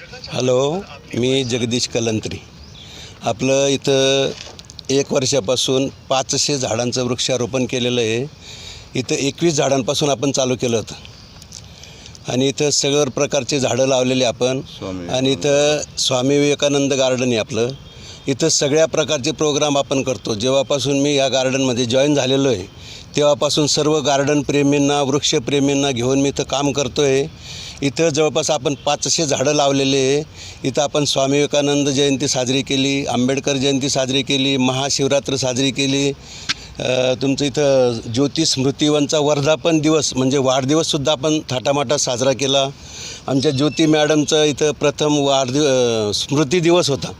Hello मी जगदीश कलंत्री. आपलं इथं एक वर्षापासून पाचशे झाडांचं वृक्षारोपण केलेलं आहे. इथं एकवीस झाडांपासून आपण चालू केलं होतं. आणि इथं सगळं प्रकारचे झाडं लावलेले आपण. आणि इथं स्वामी विवेकानंद गार्डन आहे आपलं. इथं सगळ्या प्रकारचे प्रोग्राम आपण करतो. जेव्हापासून मी या गार्डनमध्ये जॉईन झालेलो आहे तेव्हापासून सर्व गार्डन प्रेमींना वृक्षप्रेमींना घेऊन मी इथं काम करतो आहे इथं जवळपास आपण पाचशे झाडं लावलेले आहे. इथं आपण स्वामी विवेकानंद जयंती साजरी केली आंबेडकर जयंती साजरी केली महाशिवरात्र साजरी केली. तुमचं इथं ज्योती स्मृतिवनचा वर्धापन दिवस म्हणजे वाढदिवससुद्धा आपण थाटामाटात साजरा केला. आमच्या ज्योती मॅडमचं इथं प्रथम वाढदिव स्मृती दिवस होता.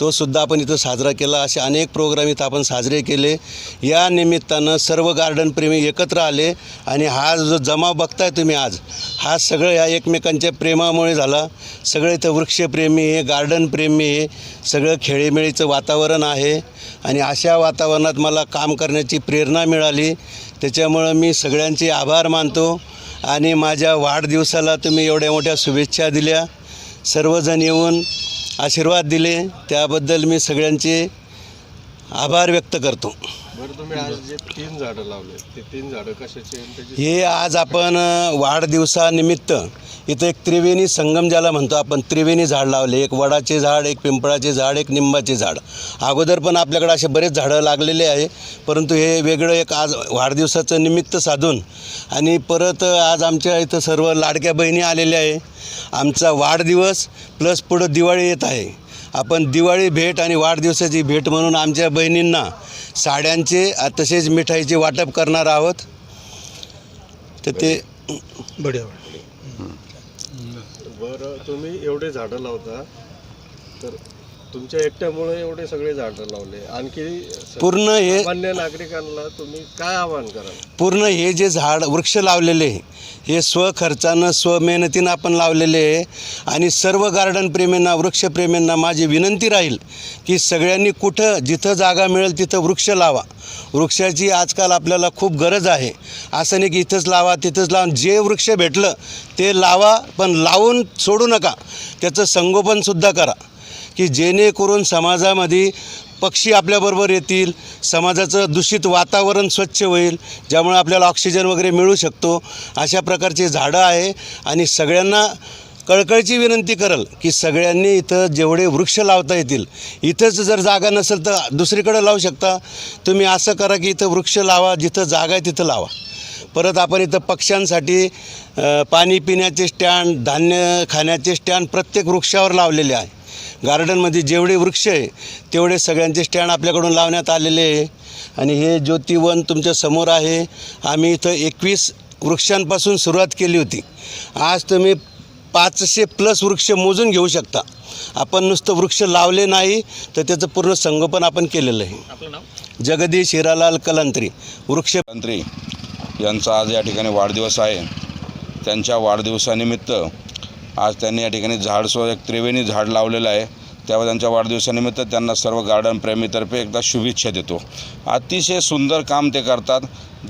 तो सुद्धा आपण इथं साजरा केला. असे अनेक प्रोग्राम इथं आपण साजरे केले. या निमित्तानं सर्व गार्डनप्रेमी एकत्र आले आणि हा जो जमाव बघताय तुम्ही आज हा सगळं या एकमेकांच्या प्रेमामुळे झाला. सगळे इथं वृक्षप्रेमी आहे गार्डनप्रेमी आहे सगळं खेळीमेळीचं वातावरण आहे. आणि अशा वातावरणात मला काम करण्याची प्रेरणा मिळाली. त्याच्यामुळं मी सगळ्यांचे आभार मानतो. आणि माझ्या वाढदिवसाला तुम्ही एवढ्या मोठ्या शुभेच्छा दिल्या. सर्वजण येऊन आशीर्वाद दिले. त्याबद्दल मी सगळ्यांचे आभार व्यक्त करतो. बरं तुम्ही आज जे तीन झाडं लावले ते तीन झाडं कशाचे आणि त्याची? हे आज आपण वाढदिवसानिमित्त इथं एक त्रिवेणी संगम ज्याला म्हणतो आपण त्रिवेणी झाड लावले. एक वडाचे झाड एक पिंपळाचे झाड एक निंबाचे झाड. अगोदर पण आपल्याकडे असे बरेच झाडं लागलेले आहे परंतु हे वेगळं एक आज वाढदिवसाचं निमित्त साधून आणि परत आज आमच्या इथं सर्व लाडक्या बहिणी आलेल्या आहे. आमचा वाढदिवस प्लस पुढं दिवाळी येत आहे. आपण दिवाळी भेट आणि वाढदिवसाची भेट म्हणून आमच्या बहिणींना साड्यांचे तसेच मिठाईचे वाटप करणार आहोत. तर ते बरं तुम्ही एवढे झाडं लावता तर तुमच्या एकट्यामुळे एवढे सगळे झाडं लावले. आणखी पूर्ण हे सामान्य नागरिकांना तुम्ही काय आवाहन कराल? पूर्ण हे जे झाड वृक्ष लावलेले आहे, हे स्वखर्चानं स्वमेहनतीनं आपण लावलेले आहे आणि सर्व गार्डन प्रेमींना वृक्षप्रेमींना माझी विनंती राहील की सगळ्यांनी कुठं जिथं जागा मिळेल तिथं वृक्ष लावा. वृक्षाची आजकाल आपल्याला खूप गरज आहे. असं नाही की इथंच लावा तिथंच लावा. जे वृक्ष भेटलं ते लावा पण लावून सोडू नका. त्याचं संगोपनसुद्धा करा. की जेणेकरून समाजामध्ये पक्षी आपल्याबरोबर येतील समाजाचं दूषित वातावरण स्वच्छ होईल ज्यामुळे आपल्याला ऑक्सिजन वगैरे मिळू शकतो अशा प्रकारचे झाडं आहे. आणि सगळ्यांना कळकळची विनंती करल की सगळ्यांनी इथं जेवढे वृक्ष लावता येतील इथंच जर जागा नसेल तर दुसरीकडे लावू शकता. तुम्ही असं करा की इथं वृक्ष लावा जिथं जागा आहे तिथं लावा. परत आपण इथं पक्ष्यांसाठी पाणी पिण्याचे स्टँड धान्य खाण्याचे स्टँड प्रत्येक वृक्षावर लावलेले आहे. गार्डनमध्ये जेवढे वृक्ष आहे तेवढे सगळ्यांचे स्टँड आपल्याकडून लावण्यात आलेले आहे. आणि हे ज्योतिवन तुमच्यासमोर आहे. आम्ही इथं एकवीस वृक्षांपासून सुरुवात केली होती. आज तुम्ही पाचशे प्लस वृक्ष मोजून घेऊ शकता. आपण नुसतं वृक्ष लावले नाही तर त्याचं पूर्ण संगोपन आपण केलेलं आहे. जगदीश हिरालाल कलांत्री वृक्ष मंत्री यांचा आज या ठिकाणी वाढदिवस आहे. त्यांच्या वाढदिवसानिमित्त आज त्यांनी या ठिकाणी झाडसो एक त्रिवेणी झाड लावलेलं आहे. त्यावर त्यांच्या वाढदिवसानिमित्त त्यांना सर्व गार्डन प्रेमीतर्फे एकदा शुभेच्छा देतो. अतिशय सुंदर काम ते करतात.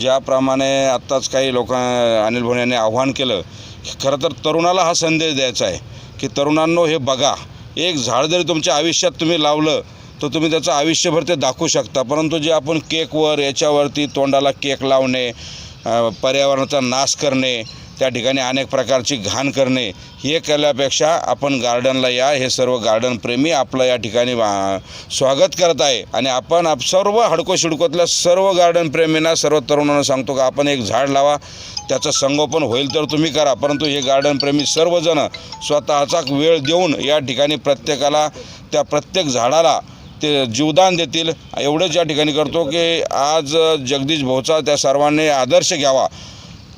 ज्याप्रमाणे आत्ताच काही लोक अनिल भोणे यांनी आव्हान केलं खरं तर तरुणाला हा संदेश द्यायचा आहे की तरुणांनो हे बघा एक झाड जरी तुमच्या आयुष्यात तुम्ही लावलं तर तुम्ही त्याचं आयुष्यभर ते दाखवू शकता. परंतु जे आपण केकवर याच्यावरती तोंडाला केक लावणे पर्यावरणाचा नाश करणे त्या ठिकाणी अनेक प्रकारची घाण करणे हे केल्यापेक्षा आपण गार्डनला या हे सर्व गार्डनप्रेमी आपलं या ठिकाणी स्वागत करत आहे. आणि आपण आप सर्व हडको शिडकोतल्या सर्व गार्डनप्रेमींना सर्व तरुणांना सांगतो का आपण एक झाड लावा त्याचं संगोपन होईल तर तुम्ही करा. परंतु हे गार्डनप्रेमी सर्वजण स्वतःचा वेळ देऊन या ठिकाणी प्रत्येकाला त्या प्रत्येक झाडाला ते जीवदान देतील. एवढंच या ठिकाणी करतो की आज जगदीश भाऊचा त्या सर्वांनी आदर्श घ्यावा.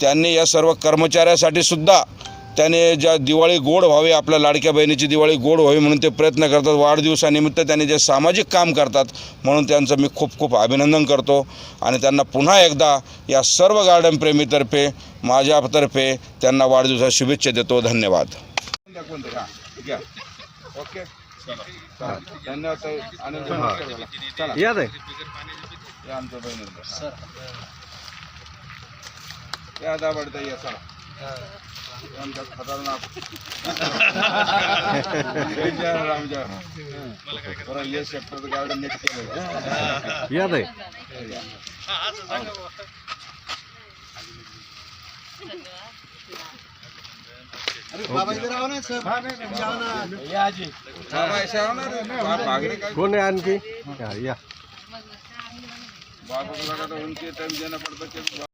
त्यांनी या सर्व कर्मचाऱ्यासाठी सुद्धा त्याने ज्या दिवाळी गोड व्हावी आपल्या लाडक्या बहिणीची दिवाळी गोड व्हावी म्हणून ते प्रयत्न करतात. वाढदिवसानिमित्त त्यांनी जे सामाजिक काम करतात म्हणून त्यांचं मी खूप खूप अभिनंदन करतो. आणि त्यांना पुन्हा एकदा या सर्व गार्डन प्रेमीतर्फे माझ्यातर्फे त्यांना वाढदिवसाच्या शुभेच्छा देतो. धन्यवाद. ओके धन्यवाद या रे आमच्या बहिणीला या दाबडता या चला आमच्या खतरनाक। जय जय राम। जय बरं ये सेक्टर गार्डन नीट केलं याद आहे बाबा ऐसे आओ ना रे बाप भागने का कोण आहे आणखी हा, या। बाप को लगा तो उनके टाइम देना पड़ता